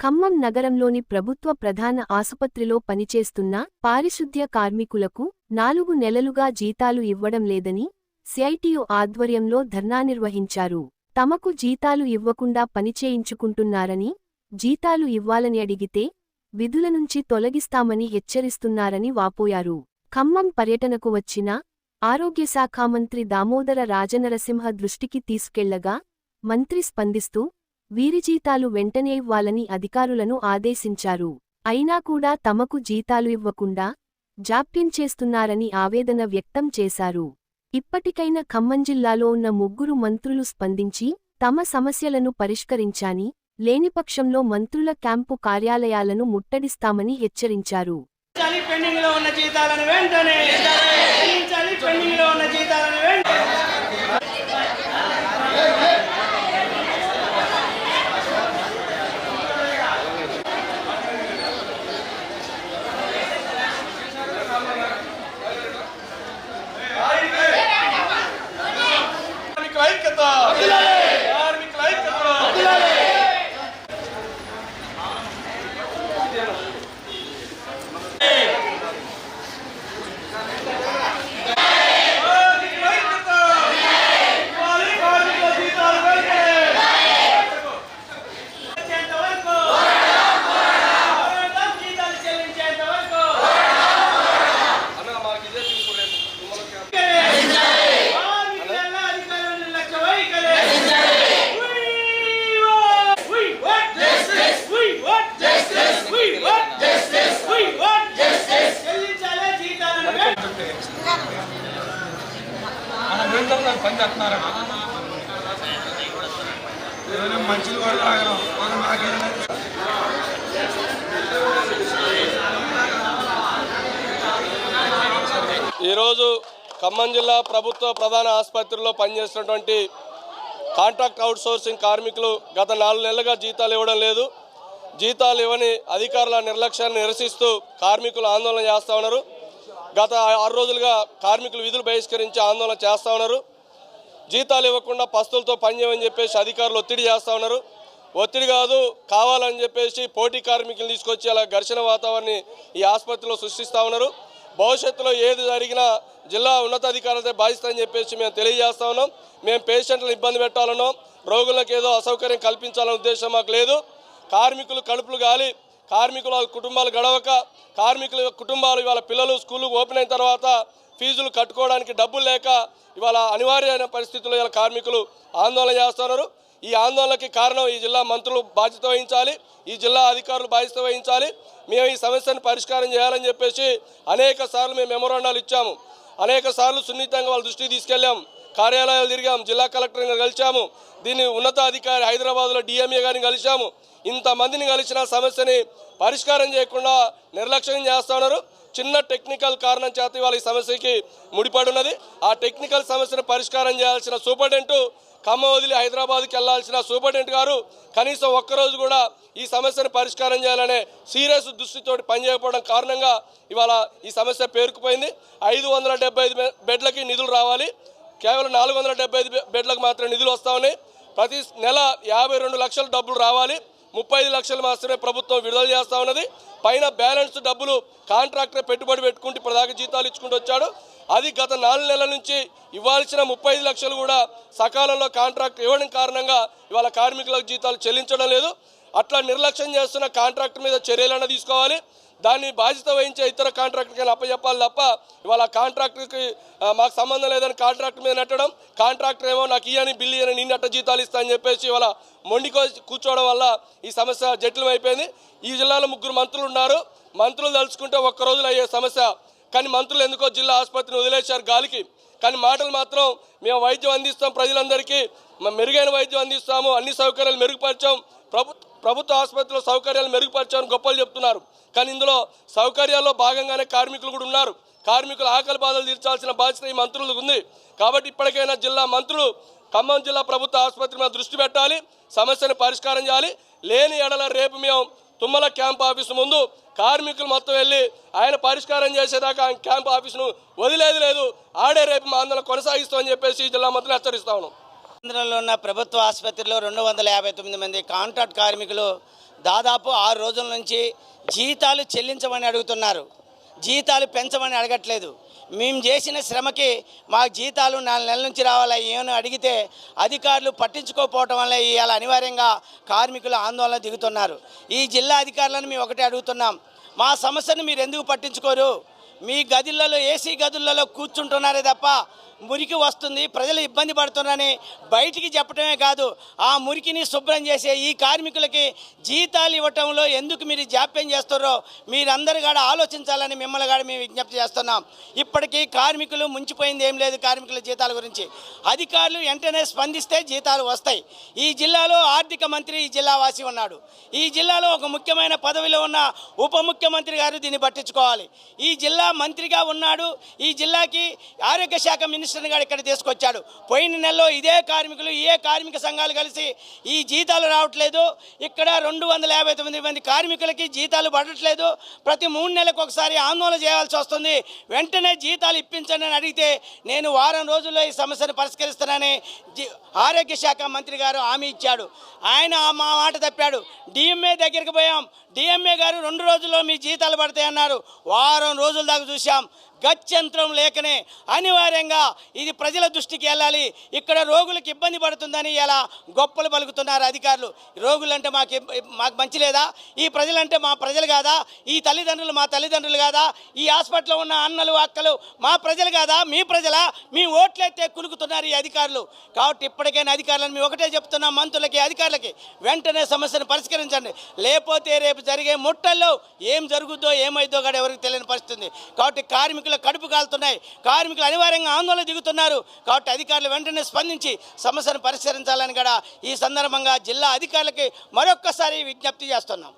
ఖమ్మం నగరంలోని ప్రభుత్వ ప్రధాన ఆసుపత్రిలో పనిచేస్తున్న పారిశుద్ధ్య కార్మికులకు నాలుగు నెలలుగా జీతాలు ఇవ్వడం లేదని సిఐటియు ఆధ్వర్యంలో ధర్నా నిర్వహించారు. తమకు జీతాలు ఇవ్వకుండా పనిచేయించుకుంటున్నారని జీతాలు ఇవ్వాలని అడిగితే విధుల నుంచి తొలగిస్తామని హెచ్చరిస్తున్నారని వాపోయారు. ఖమ్మం పర్యటనకు వచ్చిన ఆరోగ్యశాఖ మంత్రి దామోదర రాజనరసింహ దృష్టికి తీసుకెళ్ళగా మంత్రి స్పందిస్తూ వీరి జీతాలు వెంటనే ఇవ్వాలని అధికారులను ఆదేశించారు. అయినా కూడా తమకు జీతాలు ఇవ్వకుండా జాప్యం చేస్తున్నారని ఆవేదన వ్యక్తం చేశారు. ఇప్పటికైనా ఖమ్మం జిల్లాలో ఉన్న ముగ్గురు మంత్రులు స్పందించి తమ సమస్యలను పరిష్కరించాని లేనిపక్షంలో మంత్రుల క్యాంపు కార్యాలయాలను ముట్టడిస్తామని హెచ్చరించారు. చెల్లించాలి పెండింగ్లో ఉన్న జీతాలను వెంటనే చెల్లించాలి పెండింగ్లో ఉన్న ఈరోజు ఖమ్మం జిల్లా ప్రభుత్వ ప్రధాన ఆసుపత్రిలో పనిచేస్తున్నటువంటి కాంట్రాక్ట్ అవుట్సోర్సింగ్ కార్మికులు గత నాలుగు నెలలుగా జీతాలు ఇవ్వడం లేదు. జీతాలు ఇవ్వని అధికారుల నిర్లక్ష్యాన్ని నిరసిస్తూ కార్మికులు ఆందోళన చేస్తూ ఉన్నారు. గత ఆరు రోజులుగా కార్మికులు విధులు బహిష్కరించి ఆందోళన చేస్తూ ఉన్నారు. జీతాలు ఇవ్వకుండా పస్తులతో పనిచేయమని చెప్పేసి అధికారులు ఒత్తిడి చేస్తూ ఉన్నారు. ఒత్తిడి కాదు కావాలని చెప్పేసి పోటీ కార్మికులు తీసుకొచ్చి అలా ఘర్షణ వాతావరణాన్ని ఈ ఆసుపత్రిలో సృష్టిస్తూ ఉన్నారు. భవిష్యత్తులో ఏది జరిగినా జిల్లా ఉన్నతాధికారులతో బాధిస్తామని చెప్పేసి మేము తెలియజేస్తా ఉన్నాం. మేము పేషెంట్లను ఇబ్బంది పెట్టాలనో రోగులకు ఏదో అసౌకర్యం కల్పించాలనే ఉద్దేశం మాకు లేదు. కార్మికులు కడుపులు గాలి కార్మికుల కుటుంబాలు గడవక కార్మికుల కుటుంబాలు ఇవాళ పిల్లలు స్కూల్ ఓపెన్ అయిన తర్వాత ఫీజులు కట్టుకోవడానికి డబ్బులు లేక ఇవాళ అనివార్యమైన పరిస్థితుల్లో ఇవాళ కార్మికులు ఆందోళన చేస్తున్నారు. ఈ ఆందోళనకి కారణం ఈ జిల్లా మంత్రులు బాధ్యత వహించాలి ఈ జిల్లా అధికారులు బాధ్యత వహించాలి. మేము ఈ సమస్యను పరిష్కారం చేయాలని చెప్పేసి అనేక సార్లు మేము మెమోరాండాలు ఇచ్చాము. అనేక సార్లు సున్నితంగా వాళ్ళ దృష్టికి తీసుకెళ్ళాం. కార్యాలయాలు తిరిగాము జిల్లా కలెక్టర్ని కలిసాము దీన్ని ఉన్నతాధికారి హైదరాబాద్లో డిఎంఏ గారిని కలిశాము. ఇంతమందిని కలిసిన సమస్యని పరిష్కారం చేయకుండా నిర్లక్ష్యం చేస్తున్నారు చిన్న టెక్నికల్ కారణం చేత ఇవాళ ఈ సమస్యకి ముడిపడి ఉన్నది ఆ టెక్నికల్ సమస్యను పరిష్కారం చేయాల్సిన సూపరింటెంట్ ఖమ్మ వదిలి హైదరాబాద్కి వెళ్ళాల్సిన సూపరింటెండెంట్ గారు కనీసం ఒక్కరోజు కూడా ఈ సమస్యను పరిష్కారం చేయాలనే సీరియస్ దృష్టితో పనిచేయకపోవడం కారణంగా ఇవాళ ఈ సమస్య పేరుకుపోయింది. ఐదు వందల డెబ్బై ఐదు బెడ్లకి నిధులు రావాలి. కేవలం నాలుగు వందల డెబ్బై ఐదు బెడ్లకు మాత్రం నిధులు వస్తా ఉన్నాయి. ప్రతి నెల యాభై రెండు లక్షల డబ్బులు రావాలి. ముప్పై ఐదు లక్షలు మాత్రమే ప్రభుత్వం విడుదల చేస్తా ఉన్నది. పైన బ్యాలెన్స్ డబ్బులు కాంట్రాక్టర్ పెట్టుబడి పెట్టుకుంటూ ప్రధాన జీతాలు ఇచ్చుకుంటూ వచ్చాడు. అది గత నాలుగు నెలల నుంచి ఇవ్వాల్సిన ముప్పై ఐదు లక్షలు కూడా సకాలంలో కాంట్రాక్ట్ ఇవ్వడం కారణంగా ఇవాళ కార్మికులకు జీతాలు చెల్లించడం లేదు. అట్లా నిర్లక్ష్యం చేస్తున్న కాంట్రాక్ట్ మీద చర్యలన్నా తీసుకోవాలి. దాన్ని బాధ్యత వహించే ఇతర కాంట్రాక్టర్కి అప్పచెప్పాలి తప్ప ఇవాళ కాంట్రాక్టర్కి మాకు సంబంధం లేదని కాంట్రాక్టర్ మీద నెట్టడం కాంట్రాక్టర్ ఏమో నాకు ఇయ్యని బిల్లు ఇయ్యని నిన్న అట్ట జీతాలు ఇస్తా అని చెప్పేసి ఇవాళ మొండికో కూర్చోవడం వల్ల ఈ సమస్య జటిలం అయిపోయింది. ఈ జిల్లాలో ముగ్గురు మంత్రులు ఉన్నారు. మంత్రులు తలుచుకుంటే ఒక్క రోజులు అయ్యే సమస్య. కానీ మంత్రులు ఎందుకో జిల్లా ఆసుపత్రిని వదిలేశారు గాలికి. కానీ మాటలు మాత్రం మేము వైద్యం అందిస్తాం ప్రజలందరికీ. మెరుగైన వైద్యం అందిస్తాము. అన్ని సౌకర్యాలు మెరుగుపరిచాం. ప్రభుత్వం ప్రభుత్వ ఆసుపత్రిలో సౌకర్యాలు మెరుగుపరిచామని గొప్పలు చెప్తున్నారు. కానీ ఇందులో సౌకర్యాల్లో భాగంగానే కార్మికులు కూడా ఉన్నారు. కార్మికుల ఆకలి బాధలు తీర్చాల్సిన బాధ్యత ఈ మంత్రులకు ఉంది. కాబట్టి ఇప్పటికైనా జిల్లా మంత్రులు ఖమ్మం జిల్లా ప్రభుత్వ ఆసుపత్రి మీద దృష్టి పెట్టాలి సమస్యను పరిష్కారం చేయాలి. లేని ఎడల రేపు మేము తుమ్మల క్యాంప్ ఆఫీసు ముందు కార్మికులు మొత్తం వెళ్ళి ఆయన పరిష్కారం చేసేదాకా ఆయన క్యాంప్ ఆఫీసును వదిలేదు లేదు. ఆడే రేపు మా ఆందోళన కొనసాగిస్తామని చెప్పేసి జిల్లా మంత్రులు హెచ్చరిస్తా ఉన్నాం. కేంద్రంలో ఉన్న ప్రభుత్వ ఆసుపత్రిలో రెండు వందల యాభై తొమ్మిది మంది కాంట్రాక్ట్ కార్మికులు దాదాపు ఆరు రోజుల నుంచి జీతాలు చెల్లించమని అడుగుతున్నారు. జీతాలు పెంచమని అడగట్లేదు. మేము చేసిన శ్రమకి మా జీతాలు నాలుగు నెలల నుంచి రావాలా ఏమని అడిగితే అధికారులు పట్టించుకోకపోవటం వల్ల ఇవాళ అనివార్యంగా కార్మికులు ఆందోళన దిగుతున్నారు. ఈ జిల్లా అధికారులను మేము ఒకటే అడుగుతున్నాం. మా సమస్యను మీరు ఎందుకు పట్టించుకోరు? మీ గదులలో ఏసీ గదులలో కూర్చుంటున్నారే తప్ప మురికి వస్తుంది ప్రజలు ఇబ్బంది పడుతున్నారని బయటికి చెప్పడమే కాదు ఆ మురికిని శుభ్రం చేసే ఈ కార్మికులకి జీతాలు ఇవ్వటంలో ఎందుకు మీరు జాప్యం చేస్తారో మీరందరూ కూడా ఆలోచించాలని మిమ్మల్ని కూడా మేము విజ్ఞప్తి చేస్తున్నాం. ఇప్పటికీ కార్మికులు ముంచిపోయింది ఏం లేదు కార్మికుల జీతాల గురించి. అధికారులు వెంటనే స్పందిస్తే జీతాలు వస్తాయి. ఈ జిల్లాలో ఆర్థిక మంత్రి ఈ జిల్లావాసి ఉన్నాడు. ఈ జిల్లాలో ఒక ముఖ్యమైన పదవిలో ఉన్న ఉప ముఖ్యమంత్రి గారు దీన్ని పట్టించుకోవాలి. ఈ జిల్లా మంత్రిగా ఉన్నాడు. ఈ జిల్లాకి ఆరోగ్య శాఖ మినిస్టర్ గారు ఇక్కడ తీసుకొచ్చాడు. పోయిన నెలలో ఇదే కార్మికులు ఏ కార్మిక సంఘాలు కలిసి ఈ జీతాలు రావట్లేదు. ఇక్కడ రెండు వందల యాభై తొమ్మిది మంది కార్మికులకి జీతాలు పడట్లేదు. ప్రతి మూడు నెలలకు ఒకసారి ఆందోళన చేయాల్సి వస్తుంది. వెంటనే జీతాలు ఇప్పించండి అని అడిగితే నేను వారం రోజుల్లో ఈ సమస్యను పరిష్కరిస్తానని ఆరోగ్య శాఖ మంత్రి గారు హామీ ఇచ్చాడు. ఆయన ఆ మా మాట తప్పాడు. డిఎంఏ దగ్గరికి పోయాం. డిఎంఏ గారు రెండు రోజుల్లో మీ జీతాలు పడతాయన్నారు. వారం రోజుల దాకా చూశాం. గత్యంతరం లేకనే అనివార్యంగా ఇది ప్రజల దృష్టికి వెళ్ళాలి. ఇక్కడ రోగులకు ఇబ్బంది పడుతుందని ఇలా గొప్పలు పలుకుతున్నారు అధికారులు. రోగులంటే మాకు మాకు మంచి లేదా? ఈ ప్రజలంటే మా ప్రజలు కాదా? ఈ తల్లిదండ్రులు మా తల్లిదండ్రులు కాదా? ఈ హాస్పిటల్లో ఉన్న అన్నలు అక్కలు మా ప్రజలు కాదా? మీ ప్రజలా? మీ ఓట్లయితే కులుకుతున్నారు ఈ అధికారులు. కాబట్టి ఇప్పటికైనా అధికారులను మేము ఒకటే చెప్తున్నాం మంత్రులకి అధికారులకి. వెంటనే సమస్యను పరిష్కరించండి. లేకపోతే రేపు జరిగే ముట్టల్లో ఏం జరుగుద్దో ఏమైద్దో కూడా ఎవరికి తెలియని పరిస్థితుంది. కాబట్టి కార్మికులు కార్మికుల కడుపు కాలుతున్నాయి. కార్మికులు అనివార్యంగా ఆందోళన దిగుతున్నారు. కాబట్టి అధికారులు వెంటనే స్పందించి సమస్యను పరిష్కరించాలని కూడా ఈ సందర్భంగా జిల్లా అధికారులకి మరొక్కసారి విజ్ఞప్తి చేస్తున్నాం.